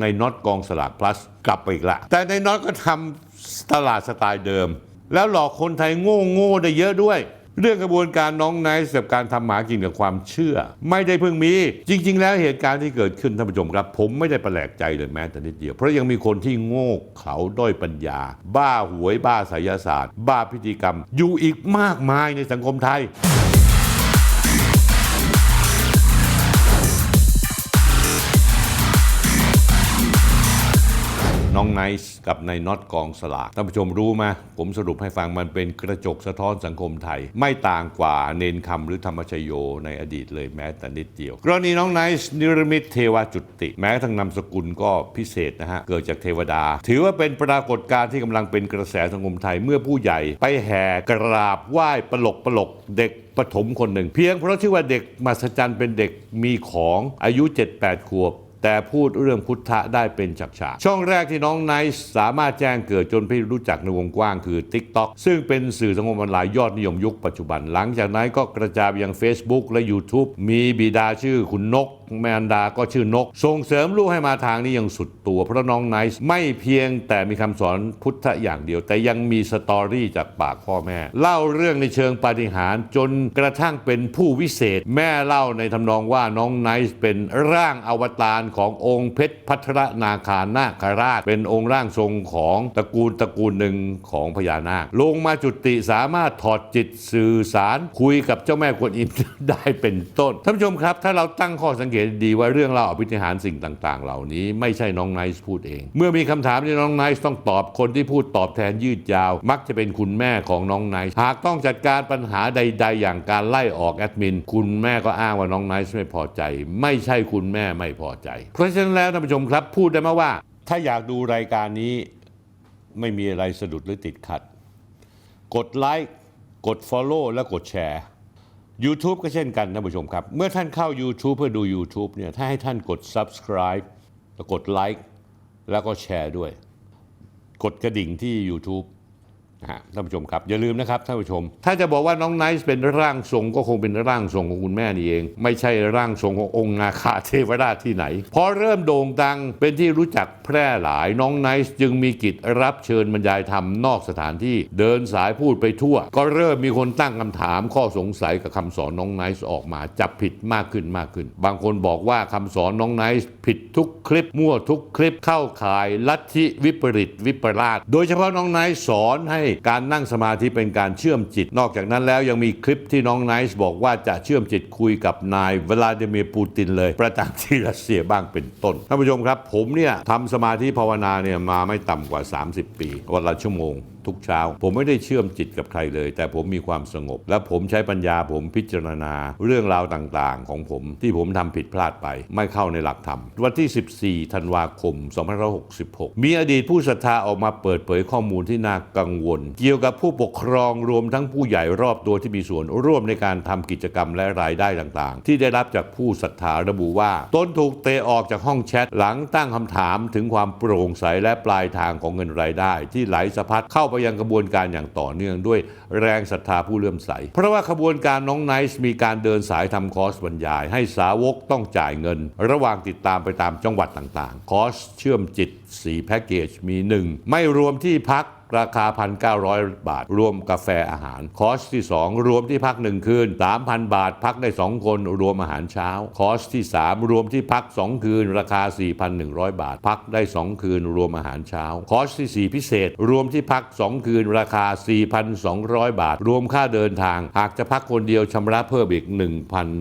ในน็อตกองสลาก plus กลับไปอีกละ แต่ในน็อตก็ทำตลาดสไตล์เดิม แล้วหลอกคนไทยโง่โง่ได้เยอะด้วย เรื่องกระบวนการน้องไนท์กับการทำหมากินกับความเชื่อ ไม่ได้เพิ่งมี จริง ๆ แล้วเหตุการณ์ที่เกิดขึ้นท่านผู้ชมครับ ผมไม่ได้แปลกใจเลยแม้แต่นิดเดียว เพราะยังมีคนที่โง่เขาด้อยปัญญา บ้าหวยบ้าไสยศาสตร์ บ้าพิธีกรรม อยู่อีกมากมายในสังคมไทย น้องไนซ์กับนายน็อตกองสลากท่านผู้ชมรู้ไหมผมสรุปให้ฟังมันเป็นกระจกสะท้อนสังคมไทย ไม่ต่างกว่าเนนคำหรือธรรมชโยในอดีตเลยแม้แต่นิดเดียว กรณีน้องไนซ์นิรมิตเทวจุติ แม้ทั้งนามสกุลก็พิเศษนะฮะ เกิดจากเทวดา ถือว่าเป็นปรากฏการณ์ที่กำลังเป็นกระแสสังคมไทยเมื่อผู้ใหญ่ไปแห่กราบไหว้ปลกปลกเด็กปฐมคนหนึ่ง เพียงเพราะชื่อว่าเด็กมหัศจรรย์เป็นเด็กมีของอายุ 7-8 ขวบ แต่พูดเรื่องพุทธะได้เป็นฉากๆช่องแรกที่น้องไนท์สามารถแจ้งเกิดจนพี่รู้จักในวงกว้างคือ TikTok ซึ่งเป็นสื่อสังคมออนไลน์ยอดนิยมยุคปัจจุบัน หลังจากนั้นก็กระจายไปยัง Facebook และ YouTube มีบิดาชื่อคุณนก แมนดาก็ชื่อนก ส่งเสริมลูกให้มาทางนี้อย่างสุดตัว เพราะน้องไนซ์ไม่เพียงแต่มีคำสอนพุทธอย่างเดียว แต่ยังมีสตอรี่จากปากพ่อแม่ เล่าเรื่องในเชิงปาฏิหาริย์จนกระทั่งเป็นผู้วิเศษ แม่เล่าในทำนองว่าน้องไนซ์เป็นร่างอวตารขององค์เพชรพัทรนาคานาคราช เป็นองค์ร่างทรงของตระกูลตระกูลหนึ่งของพญานาค ลงมาจุติสามารถถอดจิตสื่อสาร คุยกับเจ้าแม่กวนอิมได้เป็นต้นท่านผู้ชมครับ ถ้าเราตั้งข้อสังเกตดีว่าเรื่องเล่าอภิธิหารสิ่งต่าง ๆ เหล่านี้ไม่ใช่น้องไนซ์พูดเอง เมื่อมีคำถามที่น้องไนซ์ต้องตอบคนที่พูดตอบแทนยืดยาว มักจะเป็นคุณแม่ของน้องไนซ์หากต้องจัดการปัญหาใด ๆ อย่างการไล่ออกแอดมิน คุณแม่ก็อ้างว่าน้องไนซ์ไม่พอใจ ไม่ใช่คุณแม่ไม่พอใจ เพราะฉะนั้นแล้วท่านผู้ชมครับ พูดได้ไหมว่า ถ้าอยากดูรายการนี้ไม่มีอะไรสะดุดหรือติดขัด กดไลค์กด Follow และกดแชร์ YouTube ก็เช่นกันท่านผู้ชมครับ เมื่อท่านเข้า YouTube เพื่อดู YouTube เนี่ยถ้าให้ท่านกด Subscribe กดไลค์แล้วก็แชร์ด้วย กดกระดิ่งที่ YouTube นะฮะท่านผู้ชมครับอย่าลืมนะครับท่านผู้ชม ถ้าจะบอกว่าน้องไนซ์เป็นร่างทรงก็คงเป็นร่างทรงของคุณแม่นี่เอง ไม่ใช่ร่างทรงขององค์นาคาเทวราชที่ไหนพอเริ่มโด่งดังเป็นที่รู้จักแพร่หลายน้องไนซ์จึงมีกิจรับเชิญบรรยายธรรมนอกสถานที่เดินสายพูดไปทั่ว ก็เริ่มมีคนตั้งคำถามข้อสงสัยกับคำสอนน้องไนซ์ออกมาจับผิดมากขึ้นมากขึ้น บางคนบอกว่าคำสอนน้องไนซ์ผิดทุกคลิปมั่วทุกคลิปเข้าข่ายลัทธิวิปริตวิปลาสโดยเฉพาะน้องไนซ์สอนให้การนั่งสมาธิเป็นการเชื่อมจิต นอกจากนั้นแล้วยังมีคลิปที่น้องไนซ์บอกว่าจะเชื่อมจิตคุยกับนาย วลาดิเมียร์ปูตินเลย ประจำที่รัสเซียบ้างเป็นต้นท่านผู้ชมครับ ผมเนี่ยทำสมาธิภาวนาเนี่ยมาไม่ต่ำกว่า 30 ปีวันละชั่วโมง ทุกเช้า ผมไม่ได้เชื่อมจิตกับใครเลย แต่ผมมีความสงบ และผมใช้ปัญญาผมพิจารณาเรื่องราวต่างๆ ของผมที่ผมทำผิดพลาดไป ไม่เข้าในหลักธรรม วันที่ 14 ธันวาคม 2566 มีอดีตผู้ศรัทธาออกมาเปิดเผยข้อมูลที่น่ากังวล เกี่ยวกับผู้ปกครองรวมทั้งผู้ใหญ่รอบตัวที่มีส่วนร่วมในการทำกิจกรรมและรายได้ต่างๆ ที่ได้รับจากผู้ศรัทธาระบุว่าตนถูกเตะออกจากห้องแชทหลังตั้งคำถามถึงความโปร่งใสและปลายทางของเงินรายได้ ที่ไหลสะพัดเข้าไปยังกระบวนการอย่างต่อเนื่องด้วยแรงศรัทธาผู้เลื่อมใส เพราะว่าขบวนการน้องไนซ์มีการเดินสายทำคอร์สบรรยาย ให้สาวกต้องจ่ายเงิน ระหว่างติดตามไปตามจังหวัดต่างๆ คอร์สเชื่อมจิต 4 แพ็กเกจมี 1 ไม่รวมที่พัก ราคา 1,900 บาท รวมกาแฟอาหาร คอสที่ 2 รวมที่พัก 1 คืน 3,000 บาท พักได้ 2 คน รวมอาหารเช้า คอสที่ 3 รวมที่พัก 2 คืน ราคา 4,100 บาท พักได้ 2 คืน รวมอาหารเช้า คอสที่ 4 พิเศษ รวมที่พัก 2 คืน ราคา 4,200 บาท รวมค่าเดินทาง หากจะพักคนเดียวชำระเพิ่มอีก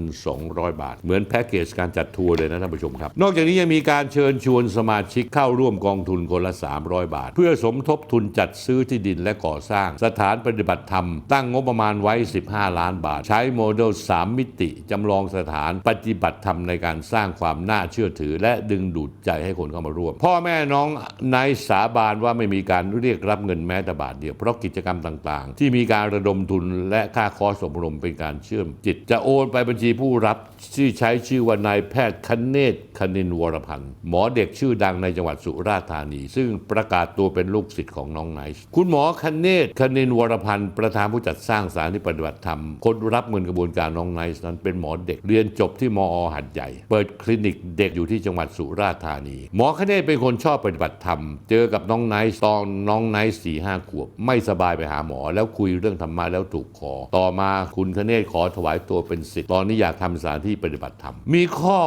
1,200 บาท เหมือนแพ็กเกจการจัดทัวร์เลยนะท่านผู้ชมครับ นอกจากนี้ยังมีการเชิญชวนสมาชิกเข้าร่วมกองทุนคนละ 300 บาท เพื่อสมทบทุนจัดซื้อที่ดินและก่อสร้าง สถานปฏิบัติธรรม ตั้งงบประมาณไว้ 15 ล้านบาท ใช้โมเดล 3 มิติ จำลองสถานปฏิบัติธรรมในการสร้างความน่าเชื่อถือ และดึงดูดใจให้คนเข้ามาร่วม พ่อแม่น้องนายสาบานว่าไม่มีการเรียกรับเงินแม้แต่บาทเดียว เพราะกิจกรรมต่างๆ ที่มีการระดมทุนและค่าคอสอบรมเป็นการเชื่อมจิต จะโอนไปบัญชีผู้รับที่ใช้ชื่อว่านายแพทย์คเนศคณินวรพันธ์หมอเด็กชื่อดังในจังหวัดสุราษฎร์ธานี ซึ่งประกาศตัวเป็นลูกศิษย์ของน้องไนซ์คุณหมอคเนศคณินวรพันธ์ประธานผู้จัดสร้างสถารที่ปฏิบัติธรรม คนรับเงินกระบวนการน้องไนซ์นั้นเป็นหมอเด็กเรียนจบที่มอหัดใหญ่ เปิดคลินิกเด็กอยู่ที่จังหวัดสุราษฎร์ธานี หมอคเนศเป็นคนชอบปฏิบัติธรรม เจอกับน้องไนซ์ตอนน้องไนซ์สี่ห้าขวบ ไม่สบายไปหาหมอ แล้วคุยเรื่องธรรมะแล้วถูกคอ ต่อมาคุณคเนศขอถวายตัวเป็นศิษย์ตอนนี้อยากทำสถานที่ปฏิบัติธรรม มีข้อ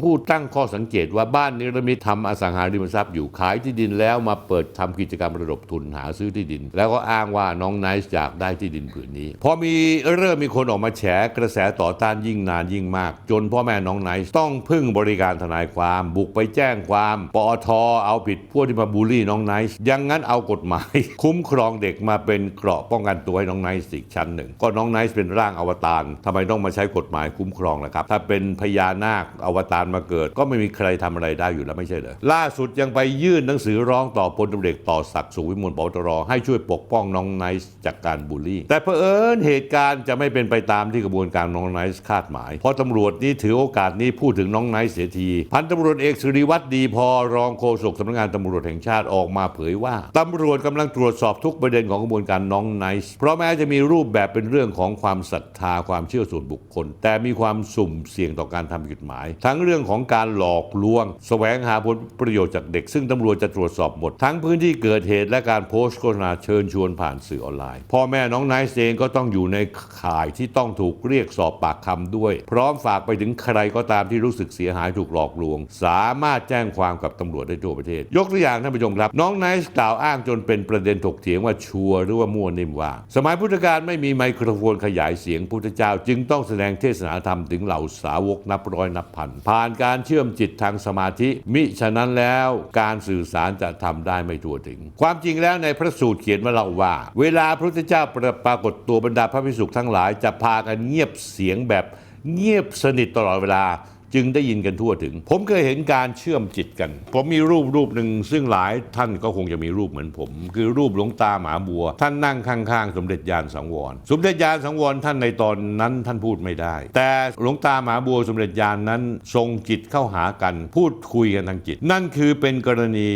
ผู้ตั้งข้อสังเกตว่าบ้านนิรมิตทำอสังหาริมทรัพย์อยู่ขายที่ดินแล้วมาเปิดทำกิจกรรมระดมทุนหาาซื้อที่ดิน แล้วก็อ้างว่าน้องไนซ์อยากได้ที่ดินผืนนี้ พอมีเริ่มมีคนออกมาแฉกระแสต่อต้านยิ่งนานยิ่งมาก จนพ่อแม่น้องไนซ์ต้องพึ่งบริการทนายความ บุกไปแจ้งความปอทเอาผิดพวกที่มาบูลลี่น้องไนซ์ยังงั้นเอากฎหมาย คุ้มครองเด็กมาเป็นเกราะป้องกันตัวให้น้องไนซ์อีกชั้นหนึ่ง ก็น้องไนซ์เป็นร่างอวตารทำไมต้องมาใช้กฎหมายคุ้มครองล่ะครับ ถ้าเป็นพญานาคอวตารมาเกิด ก็ไม่มีใครทำอะไรได้อยู่แล้วไม่ใช่เหรอล่าสุดยังไปยื่นหนังสือร้องต่อพลตำรวจเอกต่อศักดิ์สุวิมลปตรให้ช่วยปกป้องน้องไนซ์จากการบูลลี่ แต่เผอิญเหตุการณ์จะไม่เป็นไปตามที่กระบวนการน้องไนซ์คาดหมาย เพราะตำรวจนี่ถือโอกาสนี้พูดถึงน้องไนซ์เสียที พันตำรวจเอกสุริวัตรดีพอรองโฆษกสำนักงานตำรวจแห่งชาติออกมาเผยว่าตำรวจกำลังตรวจสอบทุกประเด็นของกระบวนการน้องไนซ์เพราะแม้จะมีรูปแบบเป็นเรื่องของความศรัทธาความเชื่อส่วนบุคคล แต่มีความสุ่มเสี่ยงต่อการทำผิดกฎหมาย ทั้งเรื่องของการหลอกลวง แสวงหาผลประโยชน์จากเด็ก ซึ่งตำรวจจะตรวจสอบหมด ทั้งพื้นที่เกิดเหตุและการโพสต์โฆษณาเชิญชวนผ่านสื่อออนไลน์ พ่อแม่น้องไนซ์เองก็ต้องอยู่ในข่ายที่ต้องถูกเรียกสอบปากคำด้วย พร้อมฝากไปถึงใครก็ตามที่รู้สึกเสียหายถูกหลอกลวง สามารถแจ้งความกับตำรวจได้ทั่วประเทศ ยกตัวอย่างท่านผู้ชมครับ น้องไนซ์กล่าวอ้างจนเป็นประเด็นถกเถียงว่าชัวหรือว่ามั่วนิ่มว่า สมัยพุทธกาลไม่มีไมโครโฟนขยายเสียงพุทธเจ้า จึงต้องแสดงเทศนาธรรมถึงเหล่าสาวกนับร้อยนับพันผ่านการเชื่อมจิตทางสมาธิ มิฉะนั้นแล้วการสื่อสารจะทำได้ไม่ทั่วถึง ความจริงแล้วในพระสูตรเขียนมาเล่าว่า เวลาพระพุทธเจ้าปรากฏตัวบรรดาพระภิกษุทั้งหลาย จะพากันเงียบเสียงแบบเงียบสนิทตลอดเวลา จึงได้ยินกันทั่วถึง ผมเคยเห็นการเชื่อมจิตกัน ผมมีรูปรูปหนึ่งซึ่งหลายท่านก็คงจะมีรูปเหมือนผม คือรูปหลวงตาหมาบัว ท่านนั่งข้างๆ สมเด็จยานสังวร สมเด็จยานสังวรท่านในตอนนั้นท่านพูดไม่ได้ แต่หลวงตาหมาบัวสมเด็จยานนั้นทรงจิตเข้าหากัน พูดคุยกันทางจิต นั่นคือเป็นกรณี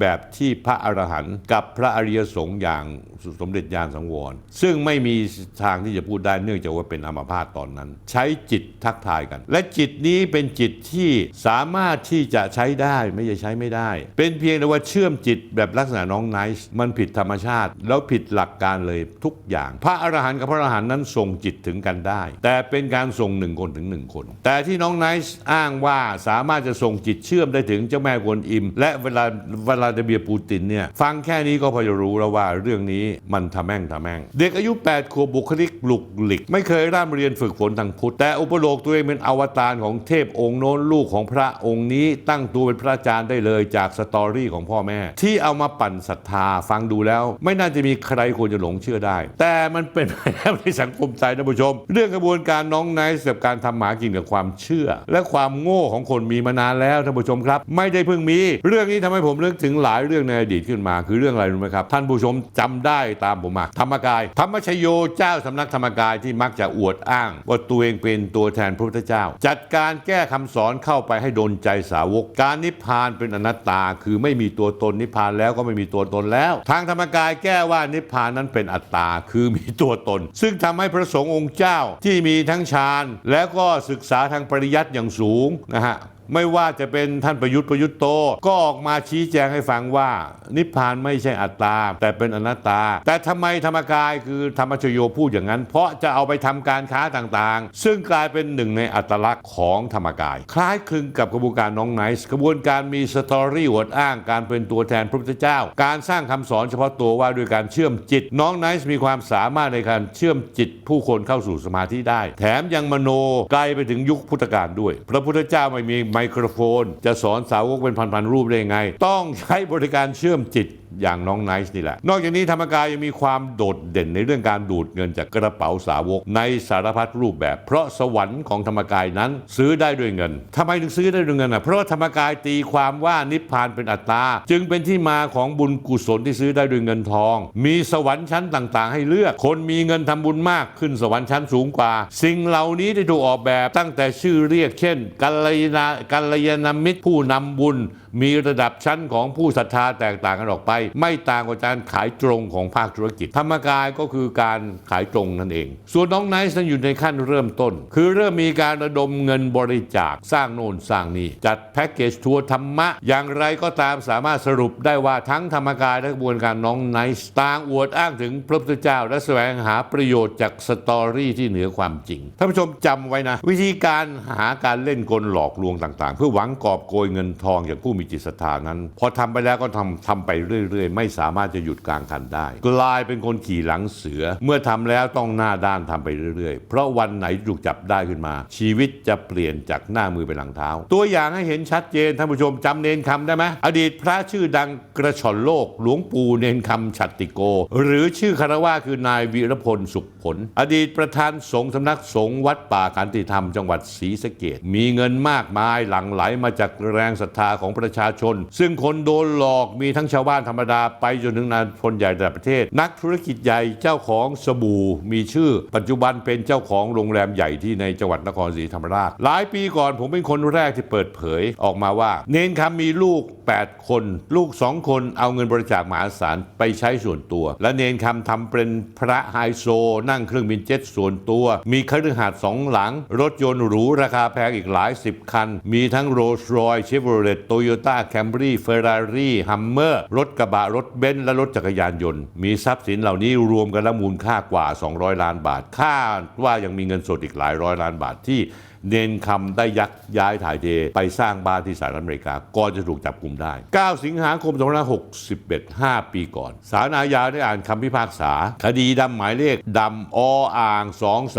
แบบที่พระอรหันต์กับพระอริยสงฆ์อย่างสมเด็จยานสังวร ซึ่งไม่มีทางที่จะพูดได้เนื่องจากว่าเป็นอัมพาตตอนนั้น ใช้จิตทักทายกัน และจิตนี้เป็น็นจิตที่สามารถที่จะใช้ได้ไม่ใช่ใช้ไม่ได้ เป็นเพียงแต่ว่าเชื่อมจิตแบบลักษณะน้องไนซ์มันผิดธรรมชาติ แล้วผิดหลักการเลยทุกอย่าง พระอรหันต์กับพระอรหันต์นั้นส่งจิตถึงกันได้ แต่เป็นการส่งหนึ่งคนถึงหนึ่งคน แต่ที่น้องไนซ์อ้างว่าสามารถจะส่งจิตเชื่อมได้ถึงเจ้าแม่กวนอิม และเวลาเวลาเดเบียร์ปูตินเนี่ยฟังแค่นี้ก็พอจะรู้แล้วว่าเรื่องนี้มันทำแม่งทำแม่ง เด็กอายุ 8 ขวบบุคลิกหลุกหลิก ไม่เคยร่ำเรียนฝึกฝนทางพุทธแต่อุปโลกตัวเองเป็นอวตารของเทพองค์โน้นลูกของพระองค์นี้ตั้งตัวเป็นพระอาจารย์ได้เลยจากสตอรี่ของพ่อแม่ ที่เอามาปั่นศรัทธาฟังดูแล้ว ไม่น่าจะมีใครควรจะหลงเชื่อได้ แต่มันเป็นไปแล้วในสังคมไทยท่านผู้ชม เรื่องกระบวนการน้องไนซ์กับการทำหมากินกับความเชื่อ และความโง่ของคนมีมานานแล้วท่านผู้ชมครับ ไม่ได้เพิ่งมี เรื่องนี้ทำให้ผมนึกถึงหลายเรื่องในอดีตขึ้นมา คือเรื่องอะไรรู้ไหมครับ ท่านผู้ชมจำได้ตามผมมาธรรมกาย ธรรมชโยเจ้าสำนักธรรมกายที่มักจะอวดอ้าง ว่าตัวเองเป็นตัวแทนพระพุทธเจ้า จัดการแก้คำสอนเข้าไปให้โดนใจสาวก การนิพพานเป็นอนัตตา คือไม่มีตัวตนนิพพานแล้วก็ไม่มีตัวตนแล้ว ทางธรรมกายแก้ว่านิพพานนั้นเป็นอัตตา คือมีตัวตน ซึ่งทำให้พระสงฆ์องค์เจ้าที่มีทั้งฌานแล้วก็ศึกษาทางปริยัติอย่างสูงนะฮะ ไม่ว่าจะเป็นท่านประยุทธ์ประยุทธ์โต ก็ออกมาชี้แจงให้ฟังว่า นิพพานไม่ใช่อัตตา แต่เป็นอนัตตา แต่ทำไมธรรมกายคือธรรมชโยพูดอย่างนั้น เพราะจะเอาไปทำการค้าต่างๆ ซึ่งกลายเป็นหนึ่งในอัตลักษณ์ของธรรมกาย คล้ายคลึงกับกระบวนการน้องไนซ์กระบวนการมีสตอรี่อวดอ้างการเป็นตัวแทนพระพุทธเจ้า การสร้างคำสอนเฉพาะตัวว่าด้วยการเชื่อมจิต น้องไนซ์มีความสามารถในการเชื่อมจิต ผู้คนเข้าสู่สมาธิได้ แถมยังมโนไกลไปถึงยุคพุทธกาลด้วย พระพุทธเจ้าไม่มีไมโครโฟน จะสอนสาวกเป็นพันๆรูปได้ยังไง ต้องใช้บริการเชื่อมจิตอย่างน้องไนซ์นี่แหละ นอกจากนี้ธรรมกายยังมีความโดดเด่นในเรื่องการดูดเงินจากกระเป๋าสาวกในสารพัดรูปแบบ เพราะสวรรค์ของธรรมกายนั้นซื้อได้ด้วยเงินทำไมถึงซื้อได้ด้วยเงินอะเพราะว่าธรรมกายตีความว่านิพพานเป็นอัตตาจึงเป็นที่มาของบุญกุศลที่ซื้อได้ด้วยเงินทอง มีสวรรค์ชั้นต่างๆ ให้เลือก คนมีเงินทำบุญมากขึ้นสวรรค์ชั้นสูงกว่า สิ่งเหล่านี้ได้ถูกออกแบบตั้งแต่ชื่อเรียกเช่นกัลยาณกัลยาณมิตรผู้นำบุญ มีระดับชั้นของผู้ศรัทธาแตกต่างกันออกไปไม่ต่างกว่าการขายตรงของภาคธุรกิจ ธรรมกายก็คือการขายตรงนั่นเอง ส่วนน้องไนซ์นั้นอยู่ในขั้นเริ่มต้น คือเริ่มมีการระดมเงินบริจาคสร้างโน่นสร้างนี่จัดแพ็กเกจทัวร์ธรรมะ อย่างไรก็ตามสามารถสรุปได้ว่าทั้งธรรมกายและกระบวนการน้องไนซ์ต่างอวดอ้างถึงพระพุทธเจ้า และแสวงหาประโยชน์จากสตอรี่ที่เหนือความจริงท่านผู้ชมจำไว้นะ วิธีการหาการเล่นกลหลอกลวงต่างๆ เพื่อหวังกอบโกยเงินทองจากผู้มีจิตศรัทธานั้น พอทำไปแล้วก็ทำทำไปเรื่อยๆ ไม่สามารถจะหยุดกลางคันได้ กลายเป็นคนขี่หลังเสือ เมื่อทำแล้วต้องหน้าด้านทำไปเรื่อยๆ เพราะวันไหนถูกจับได้ขึ้นมา ชีวิตจะเปลี่ยนจากหน้ามือไปหลังเท้า ตัวอย่างให้เห็นชัดเจนท่านผู้ชมจำเนนคำได้ไหมอดีตพระชื่อดังกระชอนโลก หลวงปู่เนนคำฉัตติโก หรือชื่อคารวะคือนายวีรพลสุขผล อดีตประธานสงฆ์สำนักสงฆ์วัดป่าขันติธรรมจังหวัดศรีสะเกดมีเงินมากมายหลั่งไหลมาจากแรงศรัทธาของประชาชน ซึ่งคนโดนหลอกมีทั้งชาวบ้านธรรมดาไปจนถึงนายพลใหญ่ระดับประเทศ นักธุรกิจใหญ่เจ้าของสบู่มีชื่อ ปัจจุบันเป็นเจ้าของโรงแรมใหญ่ที่ในจังหวัดนครศรีธรรมราช หลายปีก่อนผมเป็นคนแรกที่เปิดเผยออกมาว่า เนนคำมีลูก 8 คน ลูก 2 คนเอาเงินบริจาคมหาศาลไปใช้ส่วนตัว และเนนคำทำเป็นพระไฮโซ นั่งเครื่องบินเจ็ตส่วนตัว มีคฤหาสน์สองหลัง รถยนต์หรูราคาแพงอีกหลายสิบคัน มีทั้งโรลส์รอยเชฟโรเลตโตโยต้าแคมรี่เฟอร์รารี่ฮัมเมอร์รถกระบะรถเบนซ์และรถจักรยานยนต์ มีทรัพย์สินเหล่านี้รวมกันแล้วมูลค่ากว่า 200 ล้านบาทคาดว่ายังมีเงินสดอีกหลายร้อยล้านบาทที่เนนคำได้ยักย้ายถ่ายเทไปสร้างบ้านที่สหรัฐอเมริกาก่อนจะถูกจับกลุ่มได้ 9 สิงหาคม2561 5 ปีก่อนศาลอาญาได้อ่านคำพิพากษา คดีดำหมายเลขดำออ่าง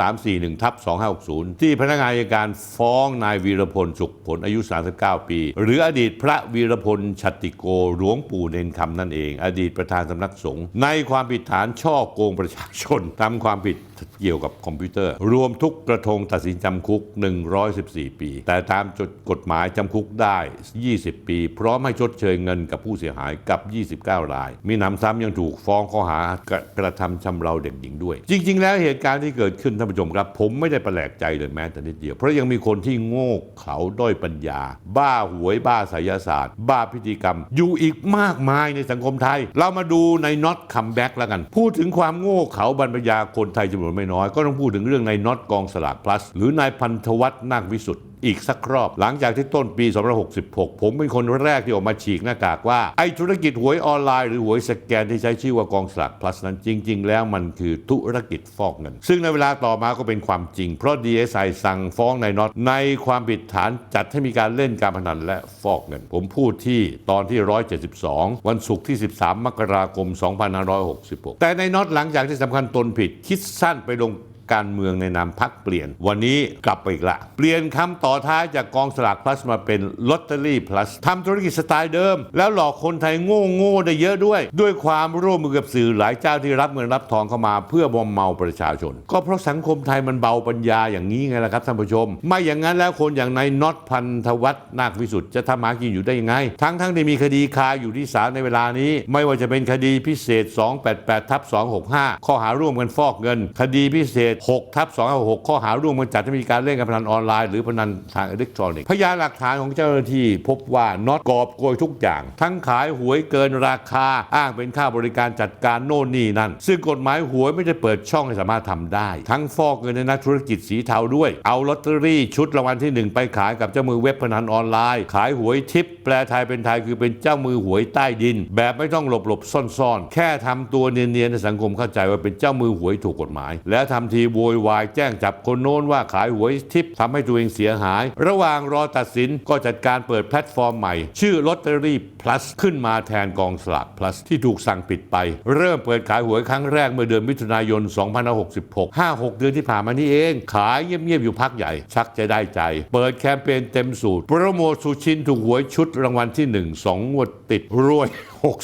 2341ทับ2560 ที่พนักงานอัยการฟ้องนายวีรพลสุขผลอายุ 39 ปี หรืออดีตพระวีรพลชตติโกหลวงปู่เนนคำนั่นเอง อดีตประธานสำนักสงฆ์ในความผิดฐานช่อโกงประชาชนทำความผิด เกี่ยวกับคอมพิวเตอร์ รวมทุกกระทงตัดสินจำคุก 114 ปี แต่ตามจดกฎหมายจำคุกได้ 20 ปี พร้อมให้ชดเชยเงินกับผู้เสียหายกับ 29 ราย มีหนำซ้ำยังถูกฟ้องข้อหากระกระทำชำเราเด็กหญิงด้วย จริง ๆ แล้วเหตุการณ์ที่เกิดขึ้นท่านผู้ชมครับ ผมไม่ได้แปลกใจเลยแม้แต่นิดเดียว เพราะยังมีคนที่โง่เขลาด้อยปัญญา บ้าหวยบ้าไสยศาสตร์ บ้าพิธีกรรม อยู่อีกมากมายในสังคมไทย เรามาดูในน็อตคัมแบ็กแล้วกัน พูดถึงความโง่เขลาบรรพยาคนไทยจำนวนไม่น้อย ก็ต้องพูดถึงเรื่องนายน็อตกองสลาก plus หรือนายพันธวัฒน์นาควิสุทธิ์ อีกสักรอบ หลังจากที่ต้นปี 2566 ผมเป็นคนแรกที่ออกมาฉีกหน้ากากว่า ไอ้ธุรกิจหวยออนไลน์หรือหวยสแกนที่ใช้ชื่อว่ากองสลาก plus นั้นจริง ๆ แล้วมันคือธุรกิจฟอกเงิน ซึ่งในเวลาต่อมาก็เป็นความจริง เพราะ DSI สั่งฟ้องนายน็อตในความผิดฐานจัดให้มีการเล่นการพนันและฟอกเงิน ผมพูดที่ตอนที่ 172 วันศุกร์ที่ 13 มกราคม 2566 แต่ในน็อตหลังจากที่สำคัญตนผิดคิดสั้นไปลง การเมืองในนามพักเปลี่ยน วันนี้กลับไปอีกละ เปลี่ยนคำต่อท้ายจากกองสลาก plus มาเป็นลอตเตอรี่ plus ทำธุรกิจสไตล์เดิม แล้วหลอกคนไทยโง่โง่ๆได้เยอะด้วย ด้วยความร่วมมือกับสื่อหลายเจ้าที่รับเงินรับทองเข้ามา เพื่อบอมเมาประชาชน ก็เพราะสังคมไทยมันเบาปัญญาอย่างนี้ไงล่ะครับท่านผู้ชม ไม่อย่างนั้นแล้วคนอย่างนายน็อตพันธวัฒน์นาควิสุทธิ์จะทำหากินอยู่ได้ยังไง ทั้งทั้งที่มีคดีคาอยู่ที่ศาลในเวลานี้ ไม่ว่าจะเป็นคดีพิเศษ 288ทับ265 ข้อหาร่วมกันฟอกเงิน คดีพิเศษ6ทับ256ข้อหาร่วมกันจัดให้มีการเล่นการพนันออนไลน์หรือพนันทางอิเล็กทรอนิกส์พยานหลักฐานของเจ้าหน้าที่พบว่าน็อตกอบโกยทุกอย่าง ทั้งขายหวยเกินราคาอ้างเป็นค่าบริการจัดการโน่นนี่นั่น ซึ่งกฎหมายหวยไม่ได้เปิดช่องให้สามารถทำได้ ทั้งฟอกเงินในนักธุรกิจสีเทาด้วย เอาลอตเตอรี่ชุดรางวัลที่หนึ่งไปขายกับเจ้ามือเว็บพนันออนไลน์ ขายหวยทิป แปลไทยเป็นไทยคือเป็นเจ้ามือหวยใต้ดิน แบบไม่ต้องหลบหลบซ่อนซ่อนๆแค่ทำตัวเนียนๆในสังคมเข้าใจว่าเป็นเจ้ามือหวยถูกกฎหมาย แล้วทำทีโวยวายแจ้งจับคนโน้นว่าขายหวยทิปทำให้ตัวเองเสียหาย ระหว่างรอตัดสินก็จัดการเปิดแพลตฟอร์มใหม่ ชื่อลอตเตอรี่ plus ขึ้นมาแทนกองสลาก plus ที่ถูกสั่งปิดไป เริ่มเปิดขายหวยครั้งแรกเมื่อเดือนมิถุนายน 2566 5-6 เดือนที่ผ่านมานี่เอง ขายเงียบๆอยู่พักใหญ่ ชักจะได้ใจ เปิดแคมเปญเต็มสูตร โปรโมทสุชินถูกหวยชุดรางวัลที่ 1 2งวดติดรวย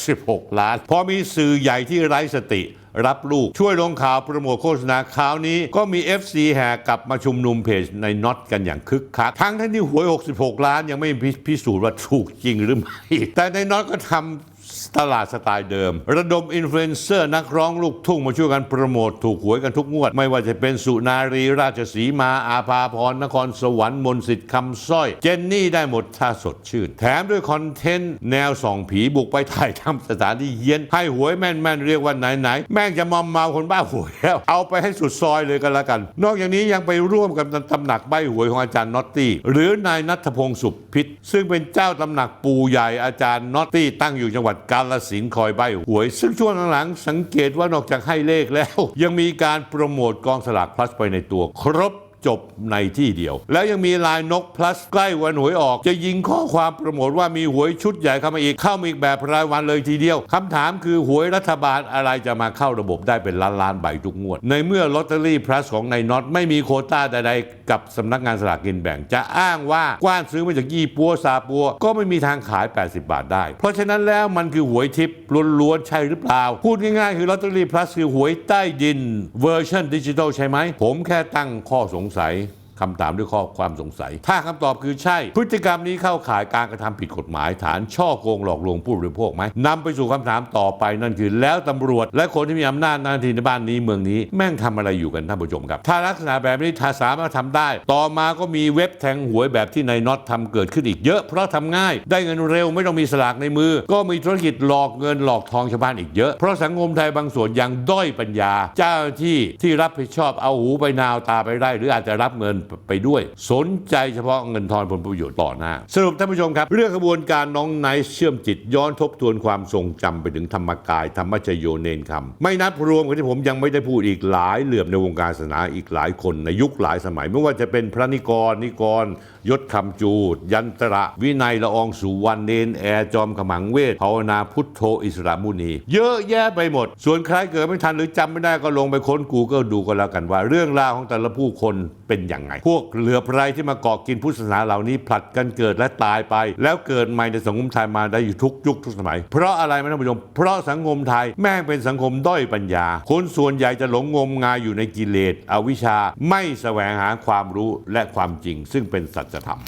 66 ล้าน พอมีสื่อใหญ่ที่ไร้สติ รับลูก ช่วยลงข่าวโปรโมทโฆษณาคราวนี้ก็มี FC แห่กลับมาชุมนุมเพจในน็อตกันอย่างคึกคักทั้งที่หวย 66 ล้านยังไม่พิพิสูจน์ว่าถูกจริงหรือไม่แต่ในน็อตก็ทำ ตลาดสไตล์เดิม ระดมอินฟลูเอนเซอร์นักร้องลูกทุ่งมาช่วยกันโปรโมทถูกหวยกันทุกงวด ไม่ว่าจะเป็นสุนารีราชสีมาอาภาพรนครสวรรค์มนสิทธิ์คำสร้อย เจนนี่ได้หมดถ้าสดชื่น แถมด้วยคอนเทนต์แนวส่องผีบุกไปถ่ายทำสถานที่เฮี้ยนให้หวยแม่นๆเรียกว่าไหนๆแม่งจะมอมเมาคนบ้าหวยแล้ว เอาไปให้สุดซอยเลยกันละกัน นอกจากนี้ยังไปร่วมกับตำหนักใบหวยของอาจารย์น็อตตี้หรือนายนัทพงศ์สุขพิษซึ่งเป็นเจ้าตำหนักปูใหญ่อาจารย์น็อตตี้ตั้งอยู่จังหวัดกาาลสินคอยใบหวย ซึ่งช่วงหลังๆสังเกตว่านอกจากให้เลขแล้ว ยังมีการโปรโมทกองสลากพลัสไปในตัวครบ จบในที่เดียว แล้วยังมีลายนก plus ใกล้วันหวยออก จะยิงข้อความโปรโมทว่ามีหวยชุดใหญ่เข้ามาอีกเข้ามาอีกแบบรายวันเลยทีเดียวคำถามคือหวยรัฐบาลอะไรจะมาเข้าระบบได้เป็นล้านล้านใบทุกงวด ในเมื่อลอตเตอรี่ plus ของนายน็อตไม่มีโคต้าใดๆ กับสำนักงานสลากกินแบ่ง จะอ้างว่ากว้านซื้อมาจากยี่ปัวซาปัว ก็ไม่มีทางขาย 80 บาทได้ เพราะฉะนั้นแล้วมันคือหวยทิพย์ล้วนๆใช่หรือเปล่า พูดง่ายๆคือลอตเตอรี่ plus คือหวยใต้ดินเวอร์ชันดิจิทัลใช่ไหมผมแค่ตั้งข้อสงสัย คำถามด้วยข้อความสงสัย ถ้าคำตอบคือใช่ พฤติกรรมนี้เข้าข่ายการกระทำผิดกฎหมาย ฐานช่อโกงหลอกลวงผู้บริโภคไหมนำไปสู่คำถามต่อไปนั่นคือ แล้วตำรวจ และคนที่มีอำนาจหน้าที่ในบ้านนี้เมืองนี้แม่งทำอะไรอยู่กันท่านผู้ชมครับ ถ้าลักษณะแบบนี้ถ้าสามารถทำได้ ต่อมาก็มีเว็บแทงหวยแบบที่นายน็อตทำเกิดขึ้นอีกเยอะ เพราะทำง่าย ได้เงินเร็วไม่ต้องมีสลากในมือ ก็มีธุรกิจหลอกเงินหลอกทองชาวบ้านอีกเยอะเพราะสังคมไทยบางส่วนยังด้อยปัญญา เจ้าหน้าที่ที่รับผิดชอบเอาหูไปนาวตาไปได้ หรืออาจจะรับเงินไปด้วย สนใจเฉพาะเงินทอนผลประโยชน์ต่อหน้า สรุปท่านผู้ชมครับ เรื่องกระบวนการน้องไนท์เชื่อมจิตย้อนทบทวนความทรงจำไปถึงธรรมกาย ธรรมชโยเนนคำไม่นับรวมกับที่ผมยังไม่ได้พูดอีกหลายเหลื่อมในวงการศาสนาอีกหลายคนในยุคหลายสมัย ไม่ว่าจะเป็นพระนิกรนิกร ยศคำจูด ยันตระ วินัยละอองสุวรรณเนนแอร์จอมขมังเวทภาวนาพุทโธอิสระมุนี เยอะแยะไปหมด ส่วนใครเกิดไม่ทันหรือจำไม่ได้ก็ลงไปค้นกูกิลดูก็แล้วกันว่า เรื่องราวของแต่ละผู้คนเป็นอย่างไงพวกเหลือไพรที่มาเกาะกินพุทธศาสนาเหล่านี้ผลัดกันเกิดและตายไป แล้วเกิดใหม่ในสังคมไทยมาได้อยู่ทุกยุคทุกสมัย เพราะอะไรไหมท่านผู้ชม เพราะสังคมไทยแม่งเป็นสังคมด้อยปัญญา คนส่วนใหญ่จะหลงงมงายอยู่ในกิเลสอวิชชาไม่แสวงหาความรู้และความจริง ซึ่งเป็นสัจธรรม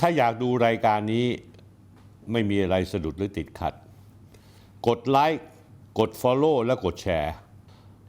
ถ้าอยากดูรายการนี้ไม่มีอะไรสะดุดหรือติดขัด กดไลค์กด Follow และกดแชร์